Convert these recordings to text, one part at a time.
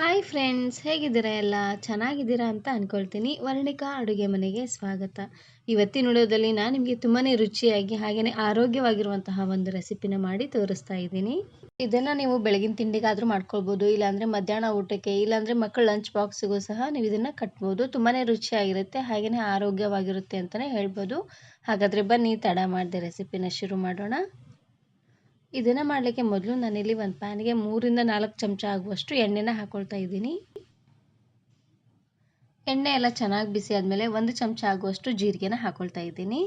Hi friends ಹೇಗಿದ್ದೀರಾ ಎಲ್ಲ? ಚೆನ್ನಾಗಿದ್ದೀರಾ ಅಂತ ಅಂದ್ಕೊಳ್ತೀನಿ ವರ್ಣಿಕಾ ಅಡುಗೆ ಮನೆಗೆ ಸ್ವಾಗತ. ಇವತ್ತಿನ ವಿಡಿಯೋದಲ್ಲಿ ನಾನು ನಿಮಗೆ ತುಂಬಾ ರುಚಿಯಾಗಿ ಹಾಗೆಯೇ ಆರೋಗ್ಯವಾಗಿರುವಂತಹ ಒಂದು ರೆಸಿಪಿನ ಮಾಡಿ ತೋರಿಸ್ತಾ ಇದ್ದೀನಿ. ಇದನ್ನು ನೀವು ಬೆಳಗಿನ ತಿಂಡಿಗಾದರೂ ಮಾಡ್ಕೊಳ್ಬೋದು, ಇಲ್ಲಾಂದರೆ ಮಧ್ಯಾಹ್ನ ಊಟಕ್ಕೆ, ಇಲ್ಲಾಂದರೆ ಮಕ್ಕಳ ಲಂಚ್ ಬಾಕ್ಸಿಗೂ ಸಹ ನೀವು ಇದನ್ನು ಕಟ್ಬೋದು. ತುಂಬಾ ರುಚಿಯಾಗಿರುತ್ತೆ ಹಾಗೆಯೇ ಆರೋಗ್ಯವಾಗಿರುತ್ತೆ ಅಂತಲೇ ಹೇಳ್ಬೋದು. ಹಾಗಾದರೆ ಬನ್ನಿ, ತಡ ಮಾಡಿದೆ ರೆಸಿಪಿನ ಶುರು ಮಾಡೋಣ. ಇದನ್ನು ಮಾಡಲಿಕ್ಕೆ ಮೊದಲು ನಾನಿಲ್ಲಿ ಒಂದು ಪ್ಯಾನಿಗೆ ಮೂರಿಂದ ನಾಲ್ಕು ಚಮಚ ಆಗುವಷ್ಟು ಎಣ್ಣೆನ ಹಾಕ್ಕೊಳ್ತಾ ಇದ್ದೀನಿ. ಎಣ್ಣೆ ಎಲ್ಲ ಚೆನ್ನಾಗಿ ಬಿಸಿ ಆದಮೇಲೆ ಒಂದು ಚಮಚ ಆಗುವಷ್ಟು ಜೀರಿಗೆನ ಹಾಕೊಳ್ತಾ ಇದ್ದೀನಿ.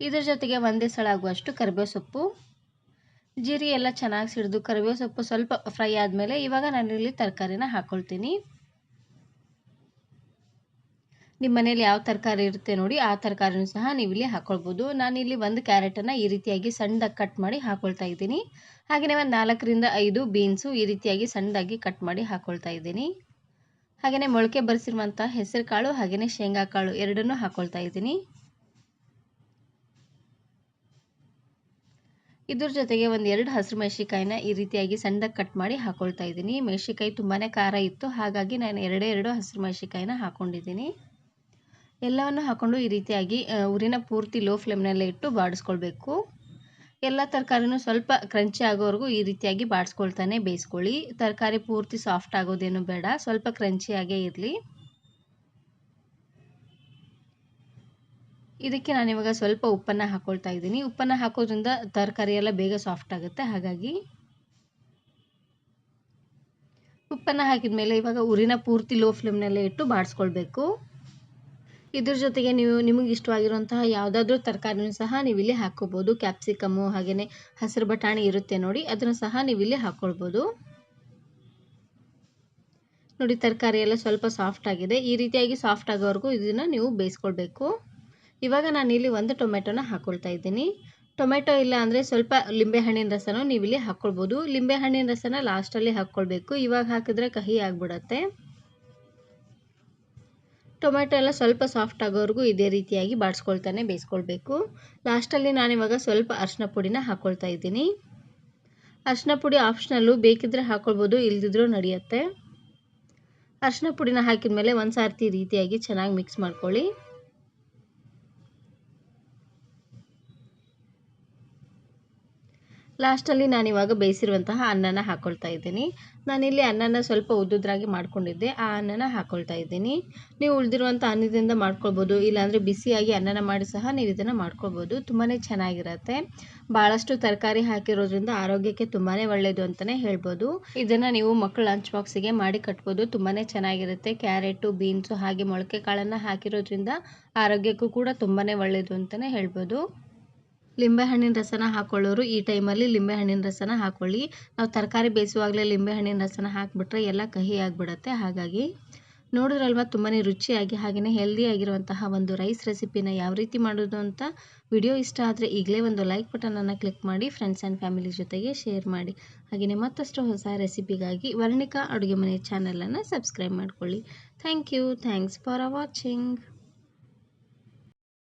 ಇದ್ರ ಜೊತೆಗೆ ಒಂದೇ ಸಳ ಆಗುವಷ್ಟು ಕರಿಬೇವು ಸೊಪ್ಪು. ಜೀರಿಗೆ ಎಲ್ಲ ಚೆನ್ನಾಗಿ ಸಿಡಿದು ಕರಿಬೇವು ಸೊಪ್ಪು ಸ್ವಲ್ಪ ಫ್ರೈ ಆದಮೇಲೆ ಇವಾಗ ನಾನಿಲ್ಲಿ ತರಕಾರಿನ ಹಾಕ್ಕೊಳ್ತೀನಿ ನಿಮ್ಮ ಮನೆಯಲ್ಲಿ ಯಾವ ತರಕಾರಿ ಇರುತ್ತೆ ನೋಡಿ, ಆ ತರಕಾರಿನೂ ಸಹ ನೀವು ಇಲ್ಲಿ ಹಾಕ್ಕೊಳ್ಬೋದು ನಾನಿಲ್ಲಿ ಒಂದು ಕ್ಯಾರೆಟನ್ನು ಈ ರೀತಿಯಾಗಿ ಸಣ್ಣದಾಗಿ ಕಟ್ ಮಾಡಿ ಹಾಕ್ಕೊಳ್ತಾ ಇದ್ದೀನಿ. ಹಾಗೆಯೇ ಒಂದು ನಾಲ್ಕರಿಂದ ಐದು ಬೀನ್ಸು ಈ ರೀತಿಯಾಗಿ ಸಣ್ಣದಾಗಿ ಕಟ್ ಮಾಡಿ ಹಾಕ್ಕೊಳ್ತಾ ಇದ್ದೀನಿ. ಹಾಗೆಯೇ ಮೊಳಕೆ ಬರೆಸಿರುವಂಥ ಹೆಸರು ಕಾಳು ಹಾಗೆಯೇ ಶೇಂಗಾ ಕಾಳು ಎರಡನ್ನೂ ಹಾಕ್ಕೊಳ್ತಾ ಇದ್ದೀನಿ. ಇದ್ರ ಜೊತೆಗೆ ಒಂದು ಎರಡು ಹಸಿರು ಮೆಣಸಿಕಾಯಿನ ಈ ರೀತಿಯಾಗಿ ಸಣ್ಣದಾಗಿ ಕಟ್ ಮಾಡಿ ಹಾಕ್ಕೊಳ್ತಾ ಇದ್ದೀನಿ. ಮೆಣಸಿಕಾಯಿ ತುಂಬಾ ಖಾರ ಇತ್ತು, ಹಾಗಾಗಿ ನಾನು ಎರಡೇ ಎರಡು ಹಸಿರು ಮೆಣಸಿಕಾಯಿನ ಹಾಕ್ಕೊಂಡಿದ್ದೀನಿ ಎಲ್ಲವನ್ನು ಹಾಕ್ಕೊಂಡು ಈ ರೀತಿಯಾಗಿ ಉರಿನ ಪೂರ್ತಿ ಲೋ ಫ್ಲೇಮ್ನಲ್ಲೇ ಇಟ್ಟು ಬಾಡಿಸ್ಕೊಳ್ಬೇಕು. ಎಲ್ಲ ತರಕಾರಿನೂ ಸ್ವಲ್ಪ ಕ್ರಂಚಿ ಆಗೋವರೆಗೂ ಈ ರೀತಿಯಾಗಿ ಬಾಡಿಸ್ಕೊಳ್ತಾನೆ ಬೇಯಿಸ್ಕೊಳ್ಳಿ. ತರಕಾರಿ ಪೂರ್ತಿ ಸಾಫ್ಟ್ ಆಗೋದೇನು ಬೇಡ, ಸ್ವಲ್ಪ ಕ್ರಂಚಿಯಾಗೇ ಇರಲಿ. ಇದಕ್ಕೆ ನಾನು ಇವಾಗ ಸ್ವಲ್ಪ ಉಪ್ಪನ್ನು ಹಾಕ್ಕೊಳ್ತಾ ಇದ್ದೀನಿ. ಉಪ್ಪನ್ನು ಹಾಕೋದ್ರಿಂದ ತರಕಾರಿ ಎಲ್ಲ ಬೇಗ ಸಾಫ್ಟ್ ಆಗುತ್ತೆ. ಹಾಗಾಗಿ ಉಪ್ಪನ್ನು ಹಾಕಿದ ಮೇಲೆ ಇವಾಗ ಉರಿನ ಪೂರ್ತಿ ಲೋ ಫ್ಲೇಮ್ನಲ್ಲೇ ಇಟ್ಟು ಬಾಡಿಸ್ಕೊಳ್ಬೇಕು. ಇದ್ರ ಜೊತೆಗೆ ನೀವು ನಿಮಗೆ ಇಷ್ಟವಾಗಿರುವಂತಹ ಯಾವುದಾದ್ರೂ ತರಕಾರಿನೂ ಸಹ ನೀವಿಲ್ಲಿ ಇಲ್ಲಿ ಹಾಕ್ಕೋಬೋದು ಕ್ಯಾಪ್ಸಿಕಮ್ಮು ಹಾಗೆಯೇ ಹಸಿರು ಬಟಾಣಿ ಇರುತ್ತೆ ನೋಡಿ, ಅದನ್ನು ಸಹ ನೀವಿಲ್ಲಿ ಹಾಕ್ಕೊಳ್ಬೋದು ನೋಡಿ, ತರಕಾರಿ ಎಲ್ಲ ಸ್ವಲ್ಪ ಸಾಫ್ಟ್ ಆಗಿದೆ. ಈ ರೀತಿಯಾಗಿ ಸಾಫ್ಟ್ ಆಗೋವರೆಗೂ ಇದನ್ನು ನೀವು ಬೇಯಿಸ್ಕೊಳ್ಬೇಕು. ಇವಾಗ ನಾನು ಇಲ್ಲಿ ಒಂದು ಟೊಮೆಟೊನ ಹಾಕ್ಕೊಳ್ತಾ ಇದ್ದೀನಿ. ಟೊಮೆಟೊ ಇಲ್ಲ ಅಂದರೆ ಸ್ವಲ್ಪ ಲಿಂಬೆ ಹಣ್ಣಿನ ರಸನೂ ನೀವಿಲ್ಲಿ ಹಾಕ್ಕೊಳ್ಬೋದು ಲಿಂಬೆ ಹಣ್ಣಿನ ರಸನ ಲಾಸ್ಟಲ್ಲಿ ಹಾಕ್ಕೊಳ್ಬೇಕು ಇವಾಗ ಹಾಕಿದ್ರೆ ಕಹಿ ಆಗಿಬಿಡತ್ತೆ. ಟೊಮೆಟೊ ಎಲ್ಲ ಸ್ವಲ್ಪ ಸಾಫ್ಟ್ ಆಗೋವರೆಗೂ ಇದೇ ರೀತಿಯಾಗಿ ಬಾಡಿಸ್ಕೊಳ್ತಾನೆ, ಬೇಯಿಸ್ಕೊಳ್ಬೇಕು. ಲಾಸ್ಟಲ್ಲಿ ನಾನಿವಾಗ ಸ್ವಲ್ಪ ಅರಿಶಿನ ಪುಡಿನ ಹಾಕ್ಕೊಳ್ತಾ ಇದ್ದೀನಿ. ಅರಿಶಿನ ಪುಡಿ ಆಪ್ಷನಲ್ಲು ಬೇಕಿದ್ದರೆ ಹಾಕ್ಕೊಳ್ಬೋದು ಇಲ್ದಿದ್ರೂ ನಡೆಯುತ್ತೆ. ಅರಿಶಿನ ಪುಡಿನ ಹಾಕಿದ ಮೇಲೆ ಒಂದು ಸಾರ್ತಿ ರೀತಿಯಾಗಿ ಚೆನ್ನಾಗಿ ಮಿಕ್ಸ್ ಮಾಡ್ಕೊಳ್ಳಿ. ಲಾಸ್ಟಲ್ಲಿ ನಾನಿವಾಗ ಬೇಯಿಸಿರುವಂತಹ ಅನ್ನನ ಹಾಕ್ಕೊಳ್ತಾ ಇದ್ದೀನಿ. ನಾನಿಲ್ಲಿ ಅನ್ನನ ಸ್ವಲ್ಪ ಉದ್ದುದ್ರಾಗಿ ಮಾಡ್ಕೊಂಡಿದ್ದೆ. ಆ ಅನ್ನನ ಹಾಕ್ಕೊಳ್ತಾ ಇದ್ದೀನಿ. ನೀವು ಉಳಿದಿರುವಂಥ ಅನ್ನದಿಂದ ಮಾಡ್ಕೊಳ್ಬೋದು, ಇಲ್ಲಾಂದರೆ ಬಿಸಿಯಾಗಿ ಅನ್ನನ ಮಾಡಿ ಸಹ ನೀವು ಇದನ್ನು ಮಾಡ್ಕೊಳ್ಬೋದು. ತುಂಬಾ ಚೆನ್ನಾಗಿರುತ್ತೆ. ಭಾಳಷ್ಟು ತರಕಾರಿ ಹಾಕಿರೋದ್ರಿಂದ ಆರೋಗ್ಯಕ್ಕೆ ತುಂಬಾ ಒಳ್ಳೆಯದು ಅಂತಲೇ ಹೇಳ್ಬೋದು. ಇದನ್ನು ನೀವು ಮಕ್ಕಳ ಲಂಚ್ ಬಾಕ್ಸಿಗೆ ಮಾಡಿ ಕಟ್ಬೋದು. ತುಂಬಾ ಚೆನ್ನಾಗಿರುತ್ತೆ. ಕ್ಯಾರೆಟು, ಬೀನ್ಸು ಹಾಗೆ ಮೊಳಕೆ ಕಾಳನ್ನು ಹಾಕಿರೋದ್ರಿಂದ ಆರೋಗ್ಯಕ್ಕೂ ಕೂಡ ತುಂಬಾ ಒಳ್ಳೆಯದು ಅಂತಲೇ ಹೇಳ್ಬೋದು. ಲಿಂಬೆಹಣ್ಣಿನ ರಸನ ಹಾಕೊಳ್ಳೋರು ಈ ಟೈಮಲ್ಲಿ ಲಿಂಬೆಹಣ್ಣಿನ ರಸನ ಹಾಕ್ಕೊಳ್ಳಿ ನಾವು ತರಕಾರಿ ಬೇಯಿಸುವಾಗಲೇ ಲಿಂಬೆಹಣ್ಣಿನ ರಸನ ಹಾಕಿಬಿಟ್ರೆ ಎಲ್ಲ ಕಹಿ ಆಗಿಬಿಡತ್ತೆ ಹಾಗಾಗಿ ನೋಡಿದ್ರಲ್ವ ತುಂಬಾ ರುಚಿಯಾಗಿ ಹಾಗೆಯೇ ಹೆಲ್ದಿಯಾಗಿರುವಂತಹ ಒಂದು ರೈಸ್ ರೆಸಿಪಿನ ಯಾವ ರೀತಿ ಮಾಡೋದು ಅಂತ? ವಿಡಿಯೋ ಇಷ್ಟ ಆದರೆ ಈಗಲೇ ಒಂದು ಲೈಕ್ ಬಟನನ್ನು ಕ್ಲಿಕ್ ಮಾಡಿ ಫ್ರೆಂಡ್ಸ್ ಆ್ಯಂಡ್ ಫ್ಯಾಮಿಲಿ ಜೊತೆಗೆ ಶೇರ್ ಮಾಡಿ. ಹಾಗೆಯೇ ಮತ್ತಷ್ಟು ಹೊಸ ರೆಸಿಪಿಗಾಗಿ ವರ್ಣಿಕಾ ಅಡುಗೆ ಮನೆ ಚಾನಲನ್ನು ಸಬ್ಸ್ಕ್ರೈಬ್ ಮಾಡಿಕೊಳ್ಳಿ. Thank you thanks for watching